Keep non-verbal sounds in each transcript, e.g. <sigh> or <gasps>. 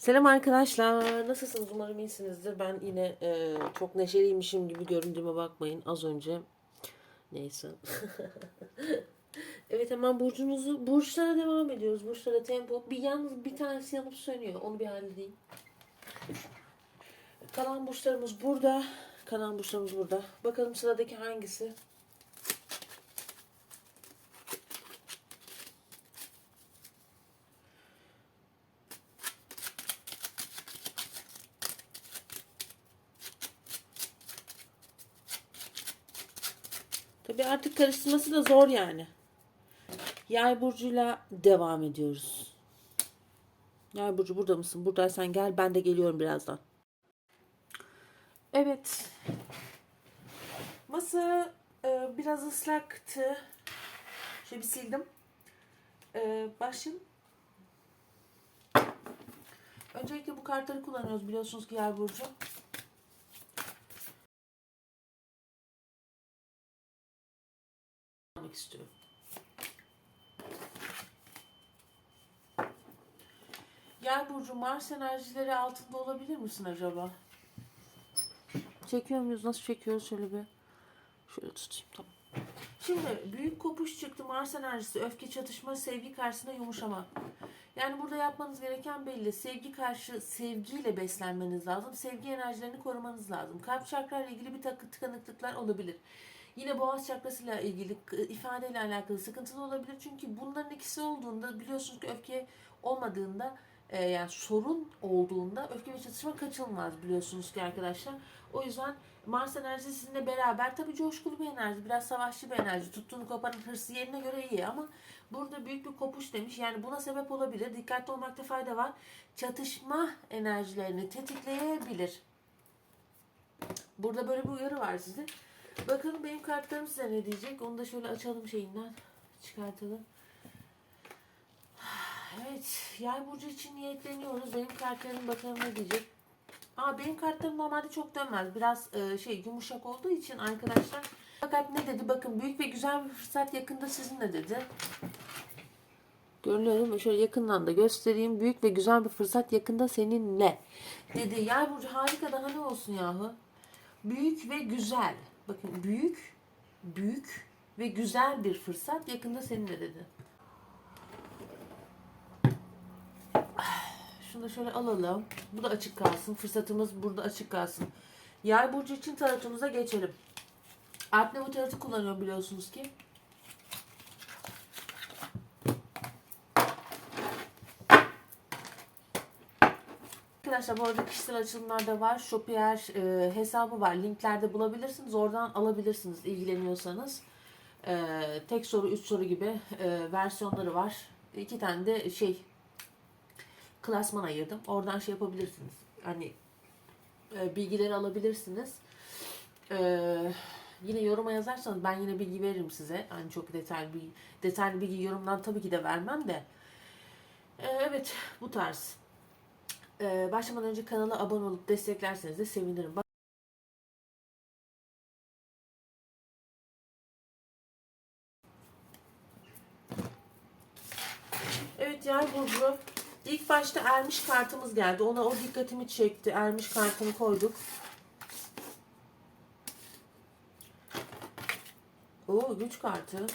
Selam arkadaşlar. Nasılsınız? Umarım iyisinizdir. Ben yine e, çok neşeliymişim gibi göründüğüme bakmayın. Az önce neyse. <laughs> evet hemen burcunuzu burçlara devam ediyoruz. Burçlara tempo. Bir yalnız bir tanesi yanıp sönüyor. Onu bir halledeyim. Kalan burçlarımız burada. Kalan burçlarımız burada. Bakalım sıradaki hangisi? Tabii artık karıştırması da zor yani. Yay burcuyla devam ediyoruz. Yay burcu burada mısın? Buradaysan gel ben de geliyorum birazdan. Evet. Masa e, biraz ıslaktı. Şöyle bir sildim. E, başlayalım. Öncelikle bu kartları kullanıyoruz biliyorsunuz ki Yay burcu. Almak istiyorum. Yay burcu Mars enerjileri altında olabilir misin acaba? Çekiyor muyuz? Nasıl çekiyoruz? Şöyle bir şöyle tutayım tamam. Şimdi büyük kopuş çıktı Mars enerjisi, öfke, çatışma, sevgi karşısında yumuşama. Yani burada yapmanız gereken belli. Sevgi karşı sevgiyle beslenmeniz lazım. Sevgi enerjilerini korumanız lazım. Kalp çakra ile ilgili bir takı tıkanıklıklar olabilir. Yine boğaz çakrasıyla ilgili ifadeyle alakalı sıkıntılı olabilir. Çünkü bunların ikisi olduğunda biliyorsunuz ki öfke olmadığında e, yani sorun olduğunda öfke ve çatışma kaçınılmaz biliyorsunuz ki arkadaşlar. O yüzden Mars enerjisi sizinle beraber tabii coşkulu bir enerji, biraz savaşçı bir enerji. Tuttuğunu koparan hırsı yerine göre iyi ama burada büyük bir kopuş demiş. Yani buna sebep olabilir. Dikkatli olmakta fayda var. Çatışma enerjilerini tetikleyebilir. Burada böyle bir uyarı var size. Bakalım benim kartlarım size ne diyecek. Onu da şöyle açalım şeyinden. Çıkartalım. Evet. Yay burcu için niyetleniyoruz. Benim kartlarım bakalım ne diyecek. Aa, benim kartlarım normalde çok dönmez. Biraz e, şey yumuşak olduğu için arkadaşlar. Fakat ne dedi? Bakın büyük ve güzel bir fırsat yakında sizinle dedi. Görünüyor mu? Şöyle yakından da göstereyim. Büyük ve güzel bir fırsat yakında seninle. Dedi. Yay burcu harika daha ne olsun yahu? Büyük ve güzel. Bakın büyük, büyük ve güzel bir fırsat yakında seninle dedi. <sighs> Şunu da şöyle alalım. Bu da açık kalsın. Fırsatımız burada açık kalsın. Yay burcu için tarotumuza geçelim. Alpne bu tarotı kullanıyor biliyorsunuz ki. Arkadaşlar bu arada kişisel açılımlarda var. Shopier e, hesabı var. Linklerde bulabilirsiniz. Oradan alabilirsiniz ilgileniyorsanız. E, tek soru, üç soru gibi e, versiyonları var. İki tane de şey klasman ayırdım. Oradan şey yapabilirsiniz. Hani e, bilgileri alabilirsiniz. E, yine yoruma yazarsanız ben yine bilgi veririm size. Hani çok detaylı bir detaylı bilgi yorumdan tabii ki de vermem de. E, evet bu tarz. E, başlamadan önce kanala abone olup desteklerseniz de sevinirim. Evet Yay Burcu. İlk başta Ermiş kartımız geldi. Ona o dikkatimi çekti. Ermiş kartını koyduk. Oo güç kartı.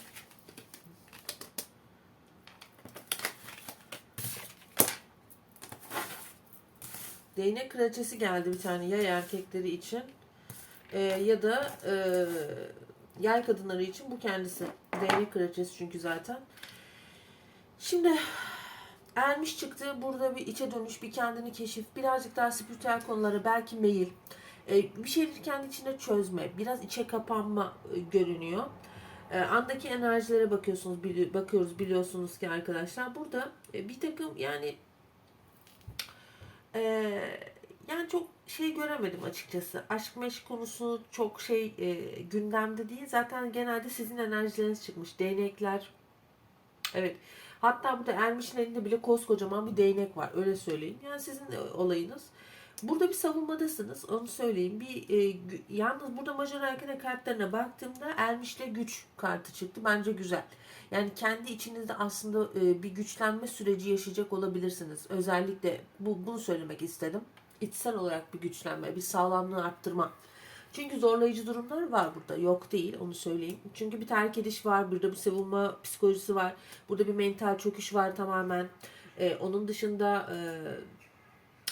Değnek kraliçesi geldi bir tane yay erkekleri için. Ee, ya da e, yay kadınları için bu kendisi. Değnek kraliçesi çünkü zaten. Şimdi Ermiş çıktı. Burada bir içe dönüş, bir kendini keşif, birazcık daha spiritüel konulara belki meyil. Ee, bir şeyleri kendi içinde çözme, biraz içe kapanma e, görünüyor. Ee, andaki enerjilere bakıyorsunuz, bili- bakıyoruz biliyorsunuz ki arkadaşlar. Burada e, bir takım yani e, yani çok şey göremedim açıkçası. Aşk meşk konusu çok şey e, gündemde değil. Zaten genelde sizin enerjileriniz çıkmış. Değnekler. Evet. Hatta burada Ermiş'in elinde bile koskocaman bir değnek var. Öyle söyleyeyim. Yani sizin olayınız. Burada bir savunmadasınız. Onu söyleyeyim. Bir e, yalnız burada majör arkana kartlarına baktığımda Ermiş'le güç kartı çıktı. Bence güzel. Yani kendi içinizde aslında e, bir güçlenme süreci yaşayacak olabilirsiniz. Özellikle bu bunu söylemek istedim. İçsel olarak bir güçlenme, bir sağlamlığı arttırma. Çünkü zorlayıcı durumlar var burada. Yok değil onu söyleyeyim. Çünkü bir terk ediş var. Burada bir savunma psikolojisi var. Burada bir mental çöküş var tamamen. Ee, onun dışında e,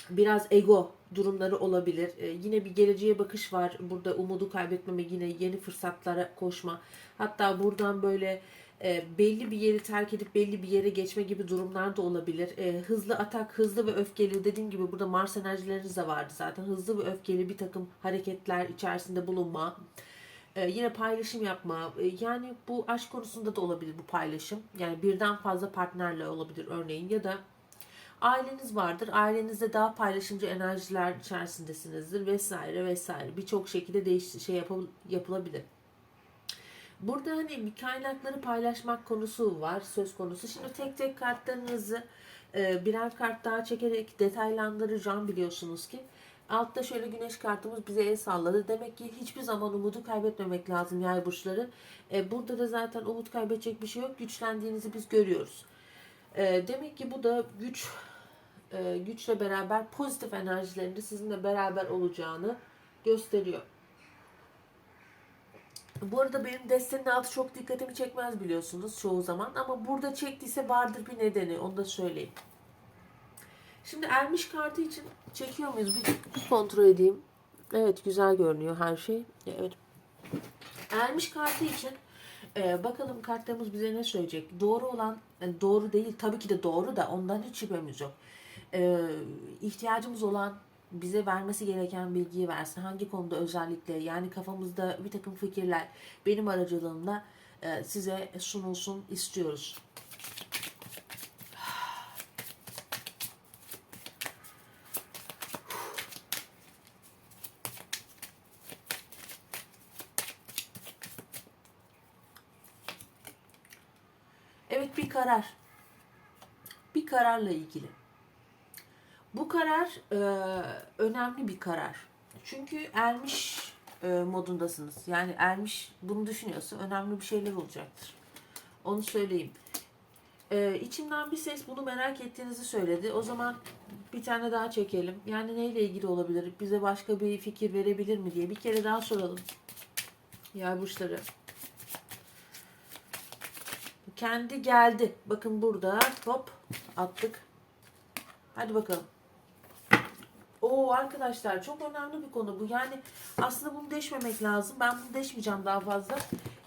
biraz ego durumları olabilir. Ee, yine bir geleceğe bakış var. Burada umudu kaybetmeme, yine yeni fırsatlara koşma. Hatta buradan böyle e, belli bir yeri terk edip belli bir yere geçme gibi durumlar da olabilir. E, hızlı atak, hızlı ve öfkeli dediğim gibi burada Mars enerjileriniz de vardı zaten. Hızlı ve öfkeli bir takım hareketler içerisinde bulunma. E, yine paylaşım yapma. E, yani bu aşk konusunda da olabilir bu paylaşım. Yani birden fazla partnerle olabilir örneğin ya da aileniz vardır. Ailenizde daha paylaşımcı enerjiler içerisindesinizdir vesaire vesaire. Birçok şekilde değiş şey yapıl- yapılabilir. Burada hani bir kaynakları paylaşmak konusu var söz konusu. Şimdi tek tek kartlarınızı e, birer kart daha çekerek detaylandıracağım biliyorsunuz ki. Altta şöyle güneş kartımız bize el salladı. Demek ki hiçbir zaman umudu kaybetmemek lazım yay burçları. E, burada da zaten umut kaybedecek bir şey yok. Güçlendiğinizi biz görüyoruz. E, demek ki bu da güç e, güçle beraber pozitif enerjilerinde sizinle beraber olacağını gösteriyor. Bu arada benim destenin altı çok dikkatimi çekmez biliyorsunuz çoğu zaman ama burada çektiyse vardır bir nedeni onu da söyleyeyim. Şimdi ermiş kartı için çekiyor muyuz? Bir kontrol edeyim. Evet güzel görünüyor her şey. Evet. Ermiş kartı için e, bakalım kartlarımız bize ne söyleyecek? Doğru olan yani doğru değil tabii ki de doğru da ondan hiç şüphemiz yok. E, ihtiyacımız olan bize vermesi gereken bilgiyi versin. Hangi konuda özellikle yani kafamızda bir takım fikirler benim aracılığımla e, size sunulsun istiyoruz. Evet bir karar. Bir kararla ilgili. Karar e, önemli bir karar. Çünkü ermiş e, modundasınız. Yani ermiş bunu düşünüyorsa önemli bir şeyler olacaktır. Onu söyleyeyim. E, içimden bir ses bunu merak ettiğinizi söyledi. O zaman bir tane daha çekelim. Yani neyle ilgili olabilir? Bize başka bir fikir verebilir mi diye bir kere daha soralım. Yay burçları. Kendi geldi. Bakın burada hop attık. Hadi bakalım. Oo arkadaşlar çok önemli bir konu bu. Yani aslında bunu deşmemek lazım. Ben bunu deşmeyeceğim daha fazla.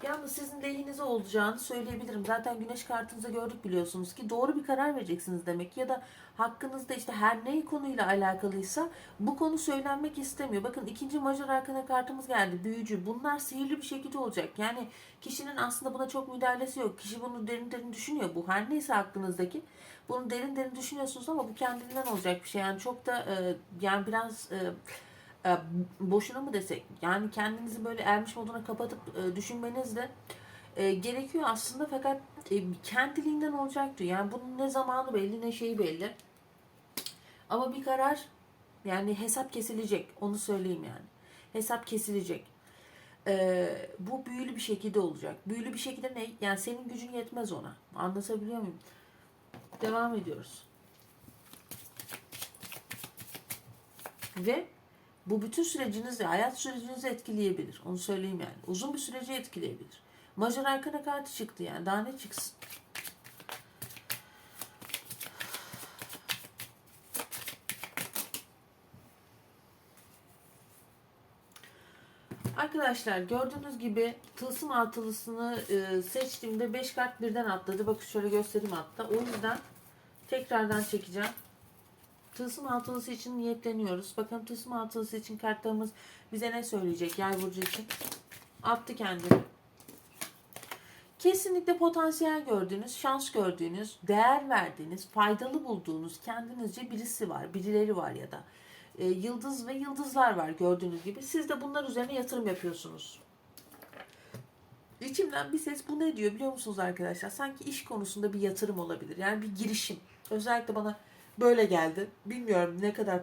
Yalnız sizin lehinize olacağını söyleyebilirim. Zaten güneş kartınızda gördük biliyorsunuz ki doğru bir karar vereceksiniz demek. Ya da hakkınızda işte her ne konuyla alakalıysa bu konu söylenmek istemiyor. Bakın ikinci majör arkana kartımız geldi. Büyücü. Bunlar sihirli bir şekilde olacak. Yani kişinin aslında buna çok müdahalesi yok. Kişi bunu derin derin düşünüyor. Bu her neyse aklınızdaki. Bunu derin derin düşünüyorsunuz ama bu kendinden olacak bir şey. Yani çok da e, yani biraz e, boşuna mı desek yani kendinizi böyle ermiş moduna kapatıp e, düşünmeniz de e, gerekiyor aslında fakat e, kendiliğinden olacak diyor. Yani bunun ne zamanı belli ne şeyi belli. Ama bir karar yani hesap kesilecek onu söyleyeyim yani. Hesap kesilecek. Bu büyülü bir şekilde olacak. Büyülü bir şekilde ne? Yani senin gücün yetmez ona. Anlatabiliyor muyum? Devam ediyoruz. Ve bu bütün sürecinizi, hayat sürecinizi etkileyebilir. Onu söyleyeyim yani. Uzun bir süreci etkileyebilir. Majör arkana kartı çıktı yani. Daha ne çıksın? Arkadaşlar gördüğünüz gibi tılsım altılısını e, seçtiğimde 5 kart birden atladı. Bakın şöyle göstereyim hatta. O yüzden tekrardan çekeceğim. Tılsım altılısı için niyetleniyoruz. Bakalım tılsım altılısı için kartlarımız bize ne söyleyecek yay burcu için. Attı kendini. Kesinlikle potansiyel gördüğünüz, şans gördüğünüz, değer verdiğiniz, faydalı bulduğunuz kendinizce birisi var, birileri var ya da e, yıldız ve yıldızlar var gördüğünüz gibi. Siz de bunlar üzerine yatırım yapıyorsunuz. İçimden bir ses bu ne diyor biliyor musunuz arkadaşlar? Sanki iş konusunda bir yatırım olabilir. Yani bir girişim. Özellikle bana böyle geldi. Bilmiyorum ne kadar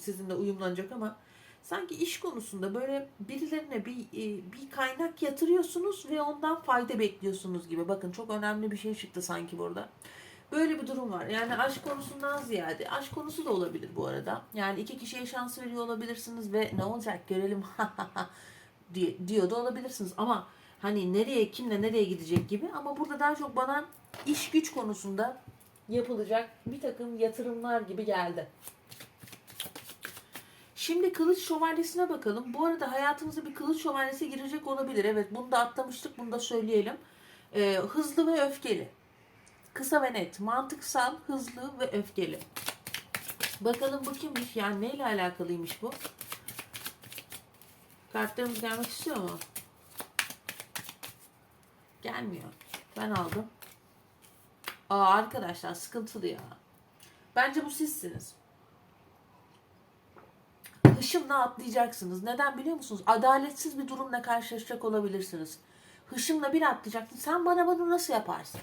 sizinle uyumlanacak ama sanki iş konusunda böyle birilerine bir e, bir kaynak yatırıyorsunuz ve ondan fayda bekliyorsunuz gibi. Bakın çok önemli bir şey çıktı sanki burada. Böyle bir durum var. Yani aşk konusundan ziyade aşk konusu da olabilir bu arada. Yani iki kişiye şans veriyor olabilirsiniz ve ne olacak görelim <laughs> diye, diyor da olabilirsiniz. Ama hani nereye kimle nereye gidecek gibi ama burada daha çok bana iş güç konusunda yapılacak bir takım yatırımlar gibi geldi. Şimdi kılıç şövalyesine bakalım. Bu arada hayatımıza bir kılıç şövalyesi girecek olabilir. Evet bunu da atlamıştık. Bunu da söyleyelim. Ee, hızlı ve öfkeli. Kısa ve net. Mantıksal, hızlı ve öfkeli. Bakalım bu kimmiş? Yani neyle alakalıymış bu? Kartlarımız gelmek istiyor mu? Gelmiyor. Ben aldım. Aa arkadaşlar sıkıntılı ya. Bence bu sizsiniz. Hışımla atlayacaksınız. Neden biliyor musunuz? Adaletsiz bir durumla karşılaşacak olabilirsiniz. Hışımla bir atlayacaksın. Sen bana bunu nasıl yaparsın?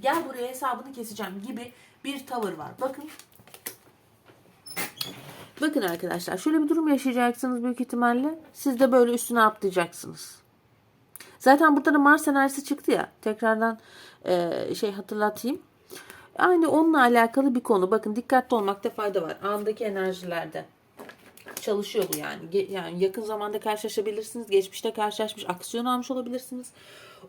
Gel buraya hesabını keseceğim gibi bir tavır var. Bakın. Bakın arkadaşlar şöyle bir durum yaşayacaksınız büyük ihtimalle. Siz de böyle üstüne atlayacaksınız. Zaten burada da Mars enerjisi çıktı ya. Tekrardan e, şey hatırlatayım. Aynı onunla alakalı bir konu. Bakın dikkatli olmakta fayda var. Andaki enerjilerde çalışıyor bu yani. Yani yakın zamanda karşılaşabilirsiniz. Geçmişte karşılaşmış, aksiyon almış olabilirsiniz.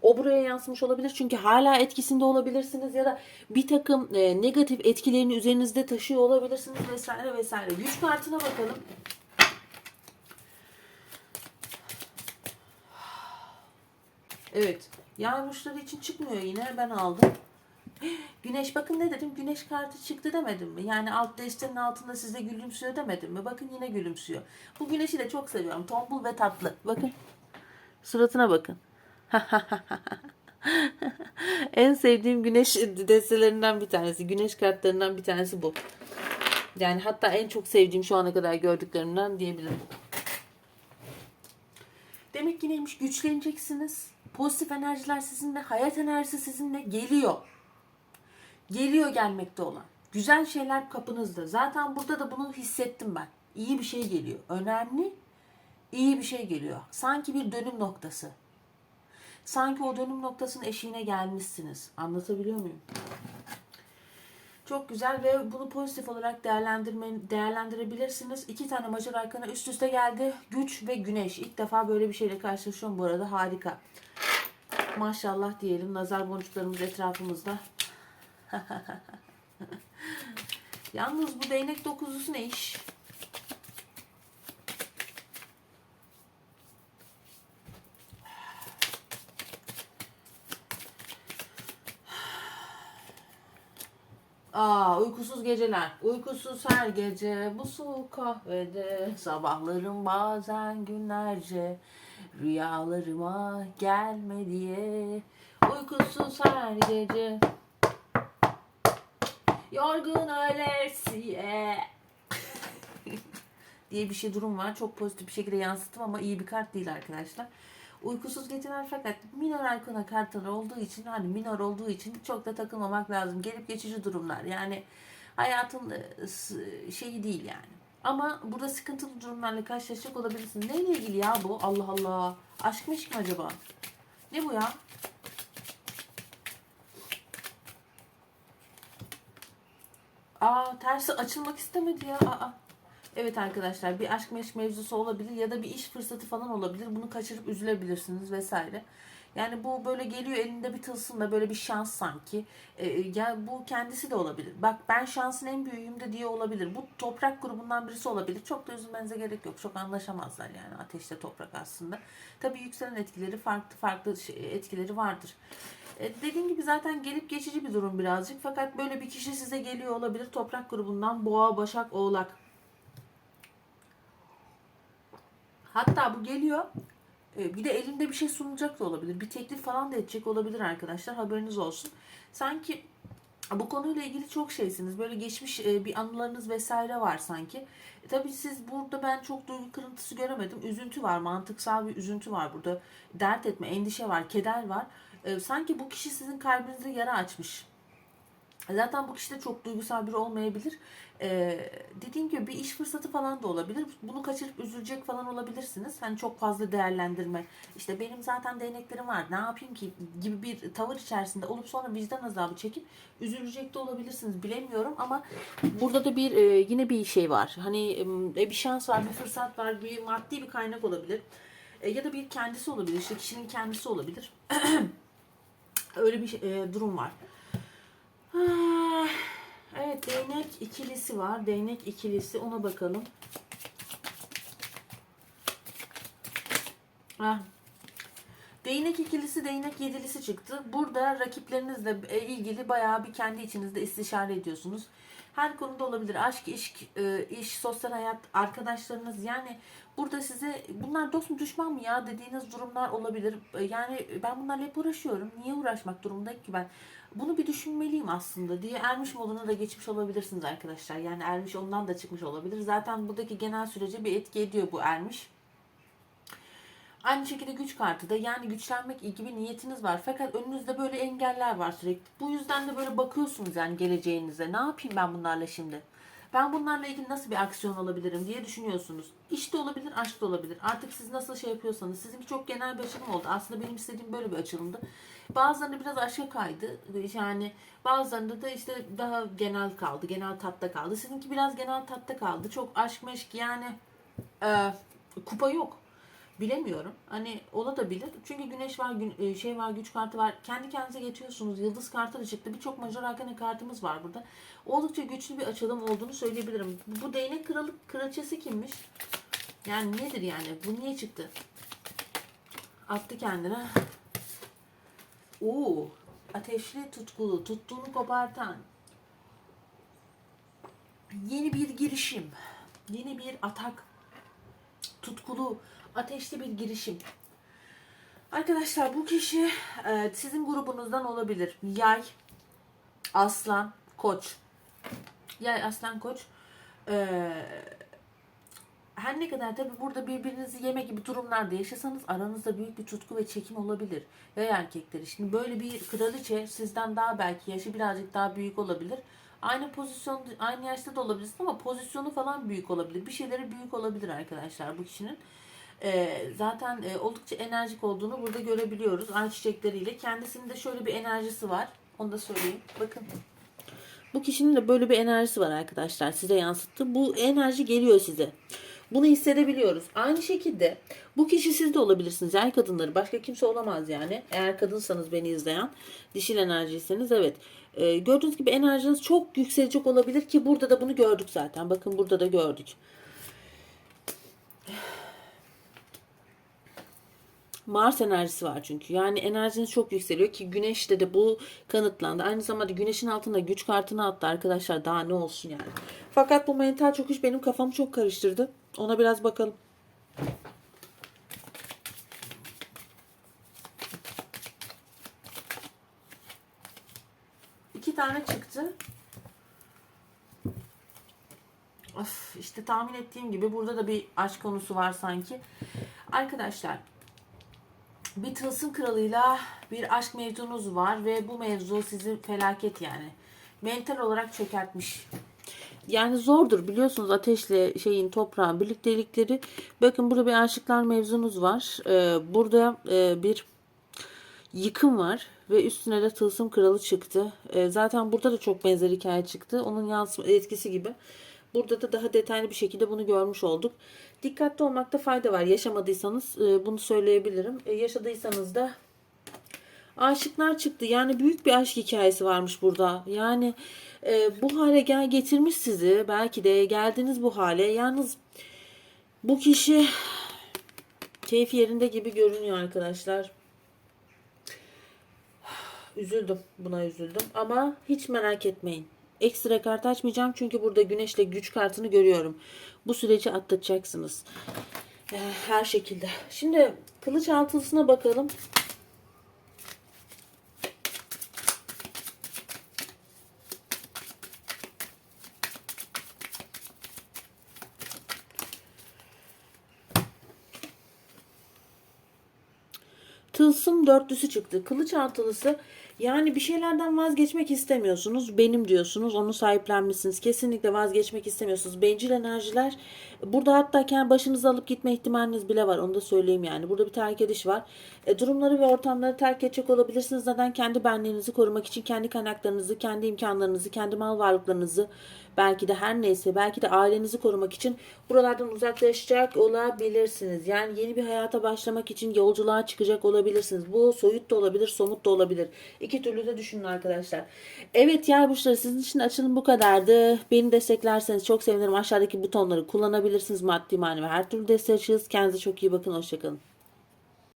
O buraya yansımış olabilir. Çünkü hala etkisinde olabilirsiniz ya da bir takım e, negatif etkilerini üzerinizde taşıyor olabilirsiniz vesaire vesaire. Güç kartına bakalım. Evet. Yay burçları için çıkmıyor yine. Ben aldım. <gasps> Güneş bakın ne dedim? Güneş kartı çıktı demedim mi? Yani alt destenin altında size gülümsüyor demedim mi? Bakın yine gülümsüyor. Bu güneşi de çok seviyorum. Tombul ve tatlı. Bakın. Suratına bakın. <laughs> en sevdiğim güneş destelerinden bir tanesi. Güneş kartlarından bir tanesi bu. Yani hatta en çok sevdiğim şu ana kadar gördüklerimden diyebilirim. Demek ki neymiş? Güçleneceksiniz. Pozitif enerjiler sizinle, hayat enerjisi sizinle geliyor. Geliyor gelmekte olan. Güzel şeyler kapınızda. Zaten burada da bunu hissettim ben. İyi bir şey geliyor. Önemli, iyi bir şey geliyor. Sanki bir dönüm noktası. Sanki o dönüm noktasının eşiğine gelmişsiniz. Anlatabiliyor muyum? Çok güzel ve bunu pozitif olarak değerlendirme, değerlendirebilirsiniz. İki tane Macar arkana üst üste geldi. Güç ve güneş. İlk defa böyle bir şeyle karşılaşıyorum bu arada. Harika. Maşallah diyelim. Nazar boncuklarımız etrafımızda. <laughs> Yalnız bu değnek dokuzusu ne iş? Aa, uykusuz geceler. Uykusuz her gece bu soğuk kahvede. Sabahlarım bazen günlerce. Rüyalarıma gelme diye. Uykusuz her gece. Yorgun ölesiye. <laughs> diye bir şey durum var. Çok pozitif bir şekilde yansıttım ama iyi bir kart değil arkadaşlar. Uykusuz geceler fakat minor arkana kartları olduğu için hani minor olduğu için çok da takılmamak lazım. Gelip geçici durumlar. Yani hayatın e, şeyi değil yani. Ama burada sıkıntılı durumlarla karşılaşacak olabilirsin. Neyle ilgili ya bu? Allah Allah. Aşk mi acaba? Ne bu ya? Aa tersi açılmak istemedi ya. Aa. Evet arkadaşlar bir aşk meşk mevzusu olabilir ya da bir iş fırsatı falan olabilir. Bunu kaçırıp üzülebilirsiniz vesaire. Yani bu böyle geliyor elinde bir tılsımla böyle bir şans sanki. Ee, ya bu kendisi de olabilir. Bak ben şansın en büyüğüm de diye olabilir. Bu toprak grubundan birisi olabilir. Çok da üzülmenize gerek yok. Çok anlaşamazlar yani ateşle toprak aslında. Tabii yükselen etkileri farklı farklı şey- etkileri vardır. E, dediğim gibi zaten gelip geçici bir durum birazcık. Fakat böyle bir kişi size geliyor olabilir. Toprak grubundan boğa, başak, oğlak. Hatta bu geliyor. E, Bir de elinde bir şey sunacak da olabilir. Bir teklif falan da edecek olabilir arkadaşlar. Haberiniz olsun. Sanki bu konuyla ilgili çok şeysiniz. Böyle geçmiş e, bir anılarınız vesaire var sanki. E, tabii siz burada ben çok duygu kırıntısı göremedim. Üzüntü var. Mantıksal bir üzüntü var burada. Dert etme, endişe var, keder var. E, sanki bu kişi sizin kalbinize yara açmış. Zaten bu kişi de çok duygusal biri olmayabilir. Ee, dediğim gibi bir iş fırsatı falan da olabilir. Bunu kaçırıp üzülecek falan olabilirsiniz. Hani çok fazla değerlendirme. İşte benim zaten değneklerim var. Ne yapayım ki gibi bir tavır içerisinde olup sonra vicdan azabı çekip üzülecek de olabilirsiniz. Bilemiyorum ama burada da bir e, yine bir şey var. Hani e, bir şans var, bir fırsat var, bir maddi bir kaynak olabilir. E, ya da bir kendisi olabilir. İşte kişinin kendisi olabilir. <clears throat> Öyle bir durum var. Ah, Evet değnek ikilisi var. Değnek ikilisi ona bakalım. Ah. Değnek ikilisi, değnek yedilisi çıktı. Burada rakiplerinizle e, ilgili bayağı bir kendi içinizde istişare ediyorsunuz. Her konuda olabilir. Aşk, iş, e, iş, sosyal hayat, arkadaşlarınız yani burada size bunlar dost mu düşman mı ya dediğiniz durumlar olabilir. E, Yani ben bunlarla hep uğraşıyorum. Niye uğraşmak durumundayım ki ben? Bunu bir düşünmeliyim aslında diye ermiş moduna da geçmiş olabilirsiniz arkadaşlar. Yani ermiş ondan da çıkmış olabilir. Zaten buradaki genel sürece bir etki ediyor bu ermiş. Aynı şekilde güç kartı da yani güçlenmek gibi niyetiniz var. Fakat önünüzde böyle engeller var sürekli. Bu yüzden de böyle bakıyorsunuz yani geleceğinize. Ne yapayım ben bunlarla şimdi? Ben bunlarla ilgili nasıl bir aksiyon alabilirim diye düşünüyorsunuz. İş de olabilir, aşk da olabilir. Artık siz nasıl şey yapıyorsanız. Sizinki çok genel bir açılım oldu. Aslında benim istediğim böyle bir açılımdı. Bazılarında biraz aşka kaydı. Yani bazılarında da işte daha genel kaldı. Genel tatta kaldı. Sizinki biraz genel tatta kaldı. Çok aşk meşk yani e, kupa yok. Bilemiyorum. Hani ola da bilir. Çünkü güneş var, gün, e, şey var, güç kartı var. Kendi kendinize geçiyorsunuz. Yıldız kartı da çıktı. Birçok major arkana kartımız var burada. Oldukça güçlü bir açılım olduğunu söyleyebilirim. Bu değnek kralı, kraliçesi kimmiş? Yani nedir yani? Bu niye çıktı? Attı kendine. Oo, ateşli tutkulu, tuttuğunu kopartan. Yeni bir girişim. Yeni bir atak. Tutkulu, ateşli bir girişim. Arkadaşlar bu kişi e, sizin grubunuzdan olabilir. Yay, aslan, koç. Yay, aslan, koç. E, her ne kadar tabi burada birbirinizi yeme gibi durumlarda yaşasanız aranızda büyük bir tutku ve çekim olabilir. Yay erkekleri. Şimdi böyle bir kraliçe sizden daha belki yaşı birazcık daha büyük olabilir. Aynı pozisyon, aynı yaşta da olabilirsiniz ama pozisyonu falan büyük olabilir. Bir şeyleri büyük olabilir arkadaşlar bu kişinin. Ee, zaten e, oldukça enerjik olduğunu burada görebiliyoruz. Ay çiçekleriyle. Kendisinin de şöyle bir enerjisi var. Onu da söyleyeyim. Bakın. Bu kişinin de böyle bir enerjisi var arkadaşlar. Size yansıttı. Bu enerji geliyor size. Bunu hissedebiliyoruz. Aynı şekilde bu kişi siz de olabilirsiniz. Yani kadınları. Başka kimse olamaz yani. Eğer kadınsanız beni izleyen. Dişil enerjiyseniz evet. Ee, gördüğünüz gibi enerjiniz çok yükselecek olabilir ki burada da bunu gördük zaten. Bakın burada da gördük. Mars enerjisi var çünkü. Yani enerjiniz çok yükseliyor ki güneşte de bu kanıtlandı. Aynı zamanda güneşin altında güç kartını attı arkadaşlar. Daha ne olsun yani. Fakat bu mental çöküş benim kafamı çok karıştırdı. Ona biraz bakalım. İki tane çıktı. Of, işte tahmin ettiğim gibi burada da bir aşk konusu var sanki. Arkadaşlar bir tılsım kralıyla bir aşk mevzunuz var ve bu mevzu sizi felaket yani. Mental olarak çökertmiş. Yani zordur biliyorsunuz ateşle şeyin toprağın birliktelikleri. Bakın burada bir aşıklar mevzunuz var. Ee, burada e, bir yıkım var ve üstüne de tılsım kralı çıktı. Ee, zaten burada da çok benzer hikaye çıktı. Onun yansıma etkisi gibi. Burada da daha detaylı bir şekilde bunu görmüş olduk. Dikkatli olmakta fayda var. Yaşamadıysanız e, bunu söyleyebilirim. E, yaşadıysanız da aşıklar çıktı. Yani büyük bir aşk hikayesi varmış burada. Yani e, bu hale gel getirmiş sizi. Belki de geldiniz bu hale. Yalnız bu kişi keyfi yerinde gibi görünüyor arkadaşlar. Üzüldüm. Buna üzüldüm. Ama hiç merak etmeyin. Ekstra kart açmayacağım çünkü burada güneşle güç kartını görüyorum. Bu süreci atlatacaksınız. Ee, her şekilde. Şimdi kılıç altılısına bakalım. Tılsım dörtlüsü çıktı. Kılıç altılısı yani bir şeylerden vazgeçmek istemiyorsunuz. Benim diyorsunuz. Onu sahiplenmişsiniz. Kesinlikle vazgeçmek istemiyorsunuz. Bencil enerjiler. Burada hatta kendi başınızı alıp gitme ihtimaliniz bile var. Onu da söyleyeyim yani. Burada bir terk ediş var. E, durumları ve ortamları terk edecek olabilirsiniz. Neden? Kendi benliğinizi korumak için kendi kaynaklarınızı, kendi imkanlarınızı, kendi mal varlıklarınızı belki de her neyse belki de ailenizi korumak için buralardan uzaklaşacak olabilirsiniz. Yani yeni bir hayata başlamak için yolculuğa çıkacak olabilirsiniz. Bu soyut da olabilir, somut da olabilir. İki türlü de düşünün arkadaşlar. Evet yay burçları sizin için açılım bu kadardı. Beni desteklerseniz çok sevinirim. Aşağıdaki butonları kullanabilirsiniz maddi manevi her türlü destek açığız. Kendinize çok iyi bakın. Hoşçakalın.